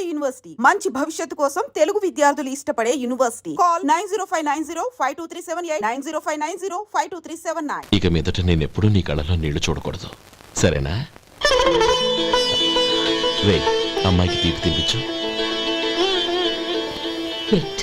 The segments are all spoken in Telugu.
నాడు యూనివర్సిటీ. మంచి భవిష్యత్తు కోసం తెలుగు విద్యార్థులు ఇష్టపడే university. Call nine zero five nine zero five two three seven eight nine zero five nine zero five two three seven nine. ఇక మీదట నేను ఎప్పుడూ నీ కళ్ళలో నీళ్ళు చూడకూడదు. సరేనా? రే అమ్మాయికి తీపి తినిపించు. బిడ్డ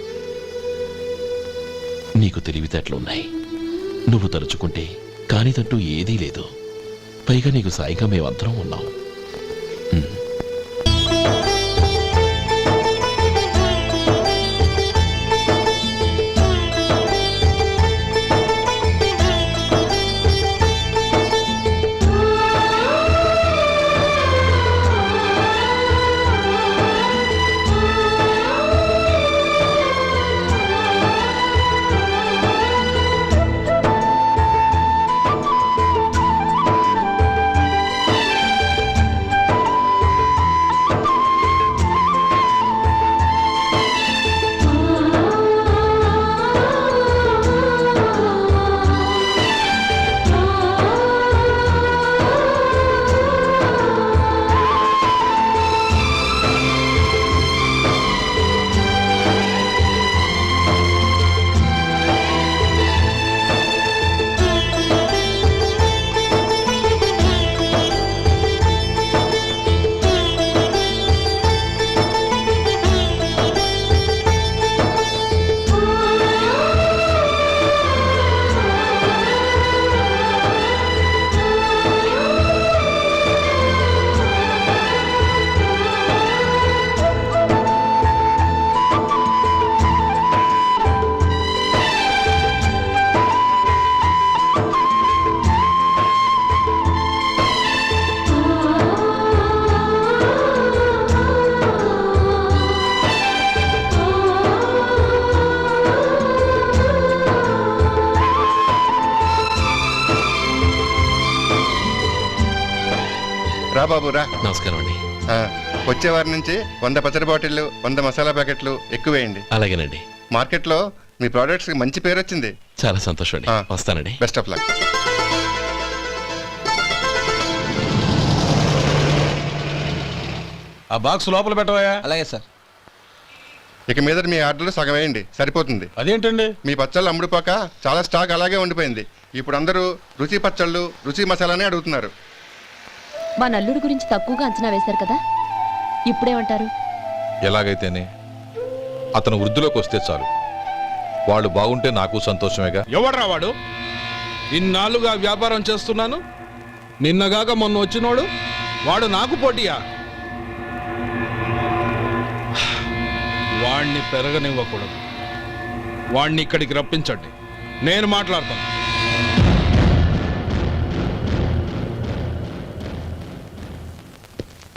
నీకు తెలివితేటలున్నాయి. నువ్వు తలుచుకుంటే కానిదంటూ ఏదీ లేదు. పైగా నీకు సాయిగా మేమందరం ఉన్నాం. బాబు రా. నమస్కారం అండి. ఆ, వచ్చే వారి నుంచి వంద పచ్చడి బాటిళ్ళు వంద మసాలా ప్యాకెట్లు ఎక్కువేయండి అలాగేనండి. మార్కెట్లో మీ ప్రోడక్ట్స్ మంచి పేరు వచ్చింది. చాలా సంతోషం అండి. ఆ. వస్తానండి. బెస్ట్ ఆఫ్ లక్ ఆ బాక్స్ లోపల పెట్టవా అలాగే సార్. ఇక మీద మీ ఆర్డర్లు సగం వేయండి. సరిపోతుంది. అదేంటండి? మీ పచ్చళ్ళు అమ్ముడుపోక చాలా స్టాక్ అలాగే ఉండిపోయింది. ఇప్పుడు అందరూ రుచి పచ్చళ్ళు రుచి మసాలానే అడుగుతున్నారు. మా నల్లుడి గురించి తక్కువగా అంచనా వేశారు కదా? ఇప్పుడేమంటారు? ఎలాగైతేనే అతను వృద్ధిలోకి వస్తే చాలు. వాళ్ళు బాగుంటే నాకు సంతోషమేగా? ఎవడ్రా వాడు? ఇన్నాళ్ళుగా వ్యాపారం చేస్తున్నాను. నిన్నగాక మొన్న వచ్చినోడు. వాడు నాకు పోటీయా? వాణ్ణి పెరగనివ్వకూడదు. వాణ్ణి ఇక్కడికి రప్పించండి. నేను మాట్లాడతాను.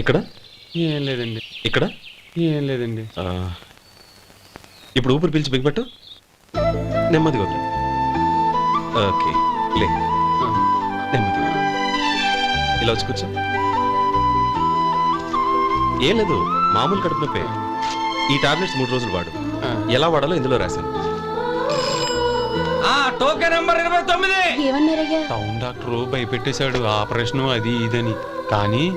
ఇక్కడ? ఏం లేదండి. ఇక్కడ? ఏం లేదండి. ఆ, ఇప్పుడు ఊపిరి పీల్చి బిగ్బట్టు నెమ్మదిగా వదిలి. ఓకే లే. నెమ్మదిగా ఇలా వచ్చి కూర్చో. ఏం లేదు మామూలు కడుపు నొప్పే. ఈ టాబ్లెట్స్ మూడు రోజులు వాడు. ఎలా వాడాలో ఇందులో రాశాను. టోకెన్ నెంబర్ ఇరవై తొమ్మిది. ఏమన్నారయ్యా? టౌన్ డాక్టర్ భయపెట్టేశాడు. ఆపరేషన్ అది ఇదని. కానీ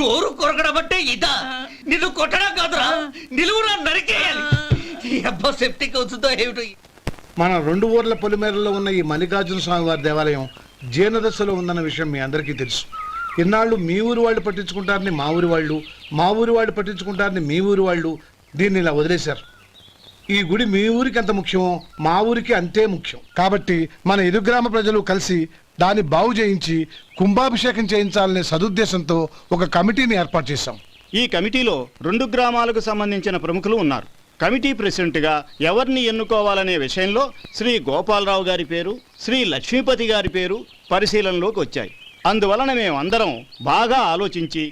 గోరు కొరకడం అంటే ఇదా? నిన్ను కొట్టడం కాదురా. నిలువురా నరికేయాలి. ఈ అబ్బా సెప్టిక్ అవుతుందో ఏమిటో? మన రెండు ఊర్ల పొలిమేరలో ఉన్న ఈ మల్లికార్జున స్వామి వారి దేవాలయం జీర్ణదశలో ఉందన్న విషయం మీ అందరికీ తెలుసు. ఇన్నాళ్ళు మీ ఊరు వాళ్ళు పట్టించుకుంటారని మా ఊరి వాళ్ళు మా ఊరి వాళ్ళు పట్టించుకుంటారని మీ ఊరి వాళ్ళు దీన్ని ఇలా వదిలేశారు. ఈ గుడి మీ ఊరికి ఎంత ముఖ్యమో మా ఊరికి అంతే ముఖ్యం. కాబట్టి మన ఇరు గ్రామ ప్రజలు కలిసి దాన్ని బాగు చేయించి కుంభాభిషేకం చేయించాలనే సదుద్దేశంతో ఒక కమిటీని ఏర్పాటు చేశాం. ఈ కమిటీలో రెండు గ్రామాలకు సంబంధించిన ప్రముఖులు ఉన్నారు. కమిటీ ప్రెసిడెంట్గా ఎవరిని ఎన్నుకోవాలనే విషయంలో శ్రీ గోపాలరావు గారి పేరు శ్రీ లక్ష్మీపతి గారి పేరు పరిశీలనలోకి వచ్చాయి. అందువలన మేమందరం బాగా ఆలోచించి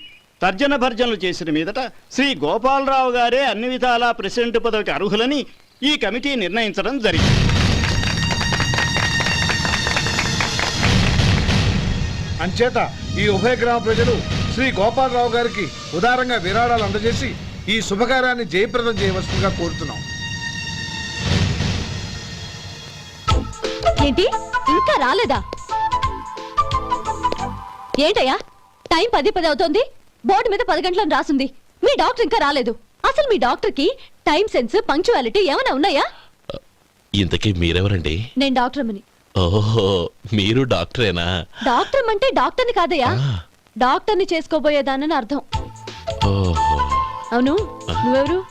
తర్జన భర్జనలు చేసిన మీదట శ్రీ గోపాలరావు గారే అన్ని విధాలా ప్రెసిడెంట్ పదవికి అర్హులని ఈ కమిటీ నిర్ణయించడం జరిగింది. అంచేత ఈ ఉభయ గ్రామ ప్రజలు శ్రీ గోపాలరావు గారికి ఉదారంగా విరాళాలు అందజేసి ఈ శుభకార్యాన్ని జయప్రదం చేయవలసిందిగా కోరుతున్నాం. ఏంటి? ఇంకా రాలేదా? ఏంటయ్యా? టైం పది పది అవుతోంది. బోర్డు మీద పది గంటలను రాసుంది. మీ డాక్టర్ ఇంకా రాలేదు. అసలు మీ డాక్టర్కి టైం సెన్స్ పంక్చువాలిటీ ఏమైనా ఉన్నాయా? ఇంతకీ మీరెవరండి? నేను డాక్టర్ అమ్మని ఓహో మీరు డాక్టరేనా? డాక్టర్ అంటే డాక్టర్ని కాదయ్యా. ఆ. డాక్టర్ని చేసుకోబోయేదానని అర్థం. ఓహో. అవును. నువ్వెవరు?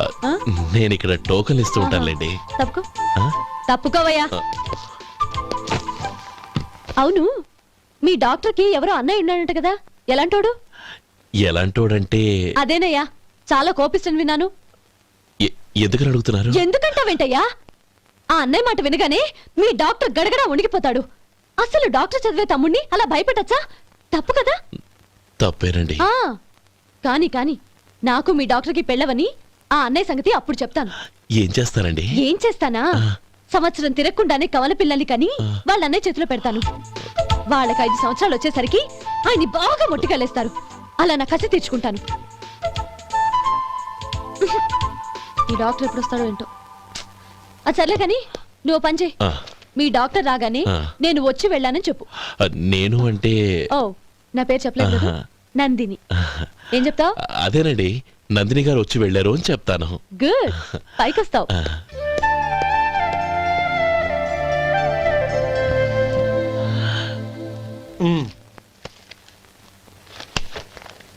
ఆ, ఆ? నేను ఇక్కడ టోకన్ ఇస్తూ ఉంటానులేండి. తప్పుకో. ఆ? తప్పుకోవయ్యా. అవును. మీ డాక్టర్కి ఎవరో అన్నయ్య ఉన్నాడంట కదా. ఎలాంటోడు? ఎలాంటోడంటే అదేనయ్యా చాలా కోపిస్తని విన్నాను. ఎందుకని అడుగుతున్నారు? ఎందుకంటావేంటయ్యా? ఆ అన్నయ్య మాట వినగానే మీ డాక్టర్ గడగడా ఉణిగిపోతాడు అసలు డాక్టర్ చదివే తమ్ముణ్ణి అలా భయపెట్టచ్చా? తప్పు కదా? తప్పేనండి. కాని కాని నాకు మీ డాక్టర్కి పెళ్ళవని ఆ అన్నయ్య సంగతి అప్పుడు చెప్తాను. ఏం చేస్తారండి? ఏం చేస్తానా? సంవత్సరం తిరగకుండానే కవల పిల్లల్ని కని వాళ్ళ అన్నయ్య చేతిలో పెడతాను. వాళ్ళకి ఐదు సంవత్సరాలు వచ్చేసరికి ఆయన్ని బాగా మొట్టికెళ్ళేస్తారు. అలా నా కసి తీర్చుకుంటాను ఈ డాక్టర్ ఎప్పుడు వస్తాడో ఏంటో. అది సర్లే కానీ నువ్వు పని చేయి. ఆ, మీ డాక్టర్ రాగానే ఆ. నేను వచ్చి వెళ్ళానని చెప్పు. ఆ, నేను అంటే ఓ నా పేరు చెప్పలేదు కదా? ఆహా. నందిని. ఏం చెప్తావు? అదేనండి నందిని గారు వచ్చి వెళ్ళారు అని చెప్తాను. గుడ్. మ్మ్. ఆ,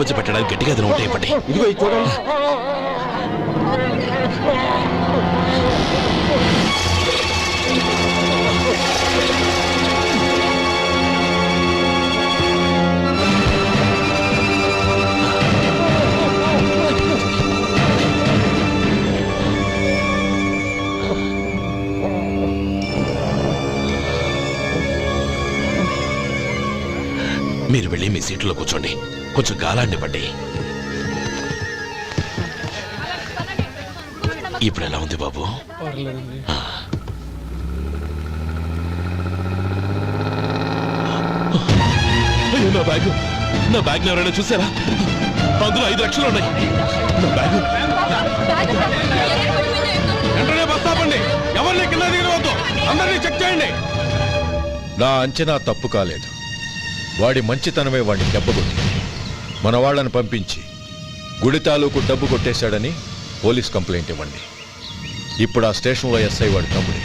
మధ్య పెట్టడానికి గట్టిగా ఏదైనా ఉంటే ఇవ్వండి ఇదిగో ఇది చూడండి. మీరు వెళ్ళి మీ సీట్లో కూర్చోండి. కొంచెం గాలాన్ని పట్టి ఇప్పుడు ఎలా ఉంది బాబు? నా బ్యాగ్. నా బ్యాగ్ ఎవరైనా చూసారా? అందులో ఐదు లక్షలు ఉన్నాయి. నా బ్యాగ్. వెంటనే బస్ ఆపండి ఎవరిని కింద దిగవద్దు అందరినీ చెక్ చేయండి. నా అంచనా తప్పు కాలేదు. వాడి మంచితనమే వాడిని దెబ్బకొట్టి మన వాళ్ళని పంపించి గుడి తాలూకు డబ్బు కొట్టేశాడని పోలీస్ కంప్లైంట్ ఇవ్వండి. ఇప్పుడు ఆ స్టేషన్లో ఎస్ఐ వాడి తమ్ముడే.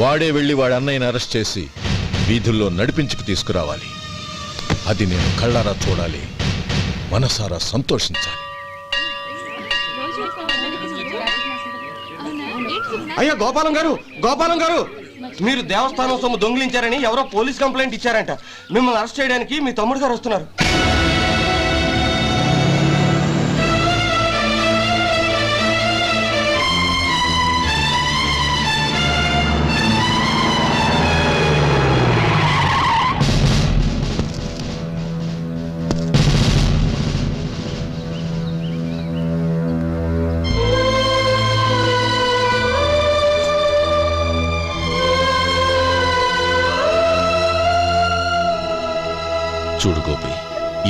వాడే వెళ్ళి వాడి అన్నయ్యని అరెస్ట్ చేసి వీధుల్లో నడిపించుకు తీసుకురావాలి. అది నేను కళ్ళారా చూడాలి మనసారా సంతోషించాలి. అయ్యో గోపాలం గారు గోపాలం గారు! మీరు దేవస్థానం సొమ్ము దొంగిలించారని ఎవరో పోలీస్ కంప్లైంట్ ఇచ్చారంట. మిమ్మల్ని అరెస్ట్ చేయడానికి మీ తమ్ముడు గారు వస్తున్నారు.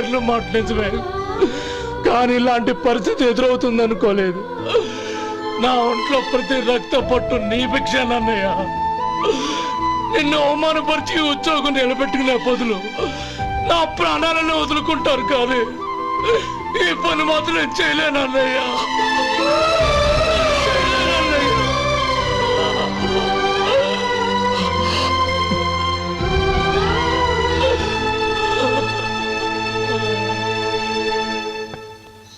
ఉద్యోగుల మాట నిజమే. కానీ ఇలాంటి పరిస్థితి ఎదురవుతుంది అనుకోలేదు. నా ఒంట్లో ప్రతి రక్త పట్టు నీ భిక్షానన్నయ్య నిన్ను అవమానపరిచి ఉద్యోగం నిలబెట్టుకునే బదులు నా ప్రాణాలను వదులుకుంటారు కానీ ఈ పని మాత్రం చేయలేనన్నయ్యా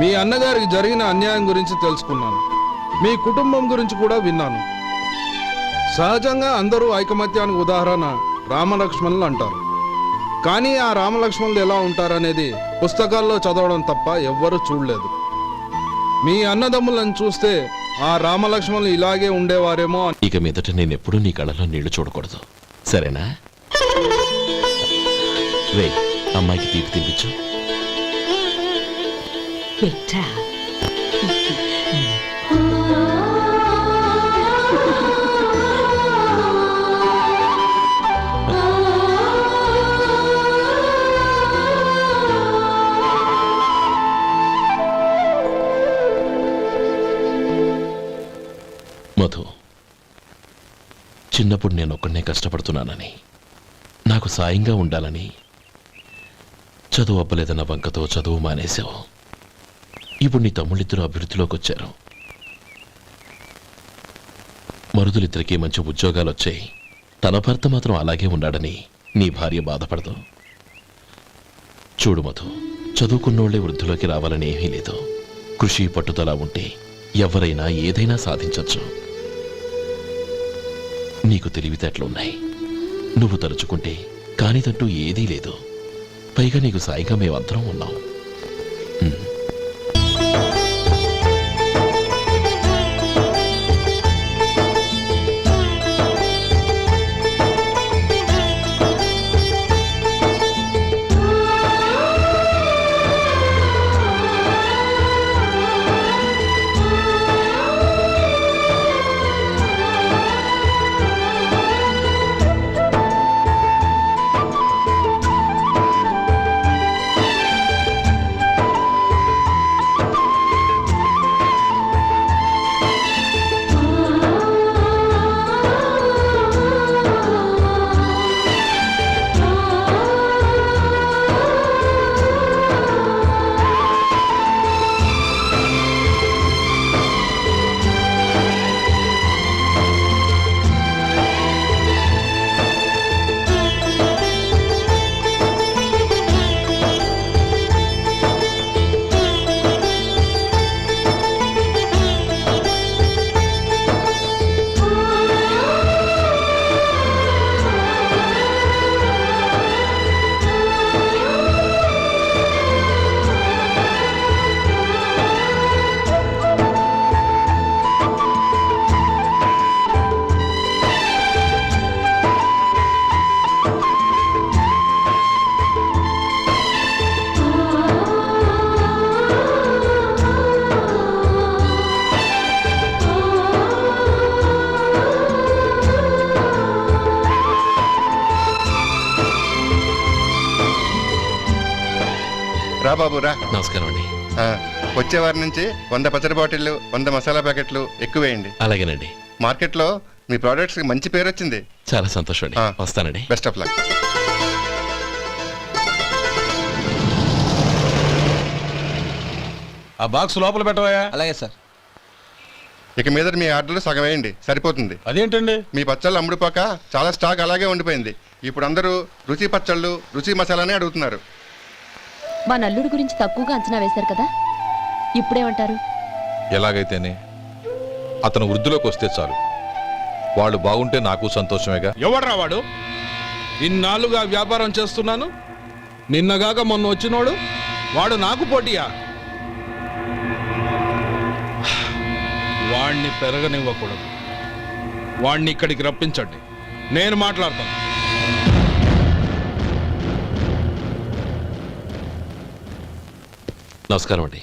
మీ అన్నగారికి జరిగిన అన్యాయం గురించి తెలుసుకున్నాను. మీ కుటుంబం గురించి కూడా విన్నాను. సహజంగా అందరూ ఐకమత్యానికి ఉదాహరణ రామలక్ష్మణులు అంటారు. కానీ ఆ రామలక్ష్మణులు ఎలా ఉంటారనేది పుస్తకాల్లో చదవడం తప్ప ఎవ్వరూ చూడలేదు. మీ అన్నదమ్ములను చూస్తే ఆ రామలక్ష్మణులు ఇలాగే ఉండేవారేమో అని ఇక మీదట నేను ఎప్పుడూ నీ కళ్ళలో నీళ్ళు చూడకూడదు. సరేనా? రే అమ్మాయికి తీపి తినిపించు. పెట్టా మధు చిన్నప్పుడు నేను ఒక్కడనే కష్టపడుతున్నానని నాకు సాయంగా ఉండాలని చదువు అబ్బలేదన్న వంకతో చదువు మానేశావు. ఇప్పుడు నీ తమ్ముళ్ళిద్దరూ అభివృద్ధిలోకి వచ్చారు. మరుదులిద్దరికీ మంచి ఉద్యోగాలు వచ్చాయి తన భర్త మాత్రం అలాగే ఉన్నాడని నీ భార్య బాధపడదు. చూడు మధు చదువుకున్నోళ్ళే వృద్ధిలోకి రావాలని ఏమీ లేదు. కృషి పట్టుదల ఉంటే ఎవరైనా ఏదైనా సాధించవచ్చు నీకు తెలివితేటలున్నాయి. నువ్వు తలుచుకుంటే కానిదంటూ ఏదీ లేదు. పైగా నీకు సాయిగా మేమందరం ఉన్నాం. వచ్చే వారి నుంచి వంద పచ్చడి బాటిళ్ళు వంద మసాలా ప్యాకెట్లు ఎక్కువేయండి. అలాగేనండి. మార్కెట్లో మీ ప్రోడక్ట్స్కి మంచి పేరు వచ్చింది. చాలా సంతోషం అండి ఆ. వస్తానండి. Best of luck. ఆ బాక్స్ లోపల పెట్టవా అలాగే సార్. ఇక మీద మీ ఆర్డర్లు సగం వేయండి. సరిపోతుంది. అదేంటండి? మీ పచ్చళ్ళు అమ్ముడుపోక చాలా స్టాక్ అలాగే ఉండిపోయింది. ఇప్పుడు అందరూ రుచి పచ్చళ్ళు రుచి మసాలానే అడుగుతున్నారు. మా నల్లుడి గురించి తక్కువగా అంచనా వేశారు కదా? ఇప్పుడేమంటారు? ఎలాగైతేనే అతను వృద్ధిలోకి వస్తే చాలు. వాళ్ళు బాగుంటే నాకు సంతోషమేగా. ఎవడ్రా వాడు? ఇన్నాళ్ళుగా వ్యాపారం చేస్తున్నాను నిన్నగాక మొన్న వచ్చినోడు వాడు నాకు పోటీయా? వాణ్ణి పెరగనివ్వకూడదు. వాణ్ణి ఇక్కడికి రప్పించండి. నేను మాట్లాడతాను. నమస్కారం అండి.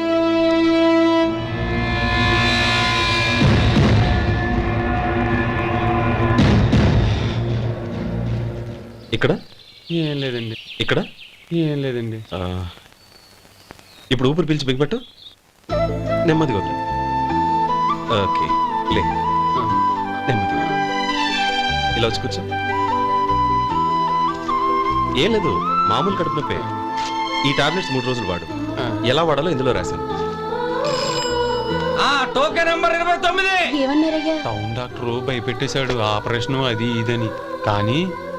ఏం లేదండి. ఇక్కడ? ఏం లేదండి. ఆ, ఇప్పుడు ఊపిరి పీల్చి బిగ్బట్టు నెమ్మదిగా వదిలే. ఓకే లే. ఆ, నెమ్మదిగా ఇలా వచ్చి కూర్చో. ఏం లేదు మామూలు కడుపు నొప్పే. ఈ టాబ్లెట్స్ మూడు రోజులు వాడు. ఆ. ఎలా వాడాలో ఇందులో రాశాను. టోకెన్ నెంబర్ ఇరవై తొమ్మిది. ఏమన్నారయ్యా? టౌన్ డాక్టర్ భయపెట్టేశాడు. ఆపరేషన్ అది ఇదని. కానీ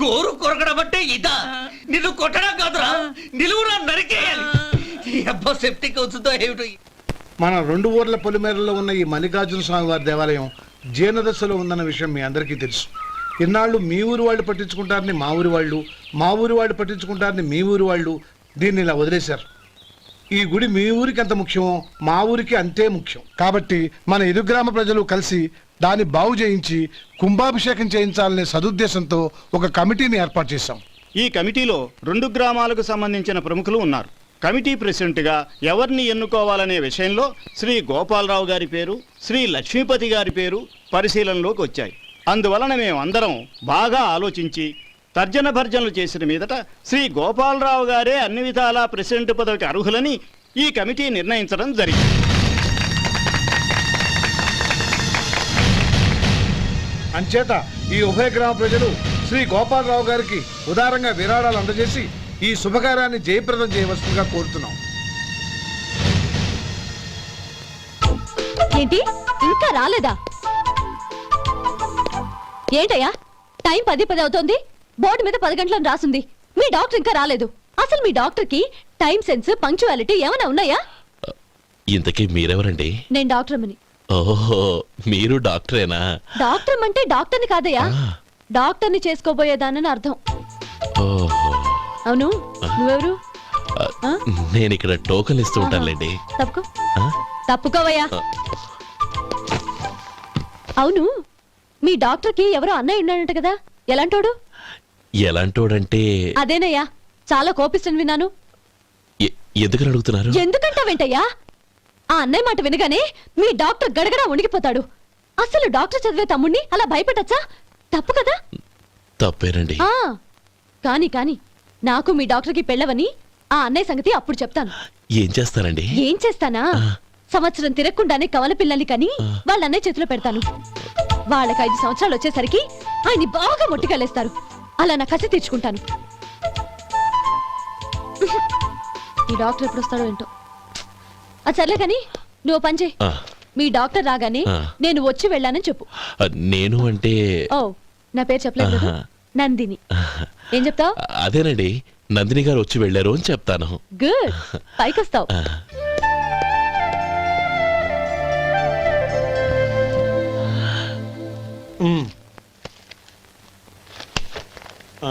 గోరు కొరకడం అంటే ఇదా? నిన్ను కొట్టడం కాదురా. నిలువురా నరికేయాలి. ఈ అబ్బా సెప్టిక్ అవుతుందో ఏమిటో మన రెండు ఊర్ల పొలిమేరలో ఉన్న ఈ మల్లికార్జున స్వామి వారి దేవాలయం జీర్ణదశలో ఉందన్న విషయం మీ అందరికీ తెలుసు. ఇన్నాళ్ళు మీ ఊరు వాళ్ళు పట్టించుకుంటారని మా ఊరి వాళ్ళు మా ఊరి వాళ్ళు పట్టించుకుంటారని మీ ఊరి వాళ్ళు దీన్ని ఇలా వదిలేశారు. ఈ గుడి మీ ఊరికి ఎంత ముఖ్యమో మా ఊరికి అంతే ముఖ్యం. కాబట్టి మన ఇరు గ్రామ ప్రజలు కలిసి దాన్ని బాగు చేయించి కుంభాభిషేకం చేయించాలనే సదుద్దేశంతో ఒక కమిటీని ఏర్పాటు చేశాం. ఈ కమిటీలో రెండు గ్రామాలకు సంబంధించిన ప్రముఖులు ఉన్నారు. కమిటీ ప్రెసిడెంట్గా ఎవరిని ఎన్నుకోవాలనే విషయంలో శ్రీ గోపాలరావు గారి పేరు శ్రీ లక్ష్మీపతి గారి పేరు పరిశీలనలోకి వచ్చాయి. అందువలన మేము అందరం బాగా ఆలోచించి తర్జన భర్జనలు చేసిన మీదట శ్రీ గోపాలరావు గారే అన్ని విధాలా ప్రెసిడెంట్ పదవికి అర్హులని ఈ కమిటీ నిర్ణయించడం జరిగింది. అంచేత ఈ ఉభయ గ్రామ ప్రజలు శ్రీ గోపాలరావు గారికి ఉదారంగా విరాళాలు అందజేసి ఈ శుభకార్యాన్ని జయప్రదం చేయవలసిందిగా కోరుతున్నాం. ఏంటి? ఇంకా రాలేదా? ఏంటయ్యా? టైం పది పది అవుతోంది. బోర్డు మీద పది గంటలను రాసింది. మీ డాక్టర్ ఇంకా రాలేదు. అసలు మీ డాక్టర్కి టైం సెన్స్ పంక్చువాలిటీ ఏమైనా ఉన్నాయా? ఇంతకీ మీరెవరండి? నేను డాక్టర్ అమ్మని. ఓహో మీరు డాక్టరేనా? డాక్టర్ అంటే డాక్టర్ని కాదయ్యా. డాక్టర్ని చేసుకోబోయేదానని అర్థం. ఓహో. అవును నువ్వెవరు? నేను ఇక్కడ టోకన్ ఇస్తూ ఉంటానులేండి. తప్పుకో? తప్పుకోవయ్యా. అవును మీ డాక్టర్కి ఎవరో అన్నయ్య ఉన్నాడంట కదా. ఎలాంటోడు? ఎలాంటోడంటే అదేనయ్యా చాలా కోపిస్తని విన్నాను ఎందుకని అడుగుతున్నారు? ఎందుకంటావేంటయ్యా? ఆ అన్నయ్య మాట వినగానే మీ డాక్టర్ గడగడ ఉణిగిపోతాడు అసలు డాక్టర్ చదివే తమ్ముణ్ణి అలా భయపెట్టచ్చా? తప్పు కదా? తప్పేనండి. ఆ కాని కాని నాకు మీ డాక్టర్కి పెళ్ళవని ఆ అన్నయ్య సంగతి అప్పుడు చెప్తాను. ఏం చేస్తారండి? ఏం చేస్తానా? సంవత్సరం తిరగకుండానే కవల పిల్లల్ని కని వాళ్ళ అన్నయ్య చేతిలో పెడతాను. వాళ్ళకి ఐదు సంవత్సరాలు వచ్చేసరికి ఆయన్ని బాగా మొట్టికెళ్ళేస్తారు. అలా నా కసి తీర్చుకుంటాను. ఈ డాక్టర్ ఎప్పుడు వస్తాడో ఏంటో. అది సర్లే కానీ నువ్వు పని చేయి. ఆ, మీ డాక్టర్ రాగానే ఆ. నేను వచ్చి వెళ్ళానని చెప్పు. ఆ, నేను అంటే ఓ నా పేరు చెప్పలేదు కదా? ఆహా. నందిని. ఏం చెప్తావు? అదేనండి నందిని గారు వచ్చి వెళ్ళారు అని చెప్తాను. గుడ్. పైకొస్తావు. ఆ, ఆ,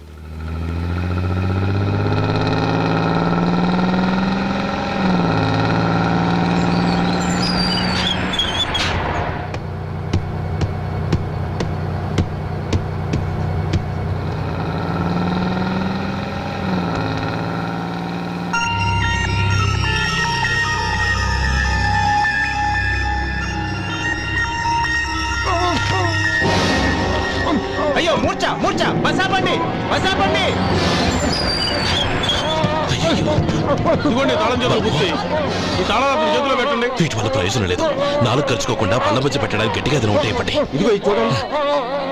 వీటి పెట్టడానికి గట్టిగా అది ఇవ్వండి. ఇదిగో ఈ చూడండి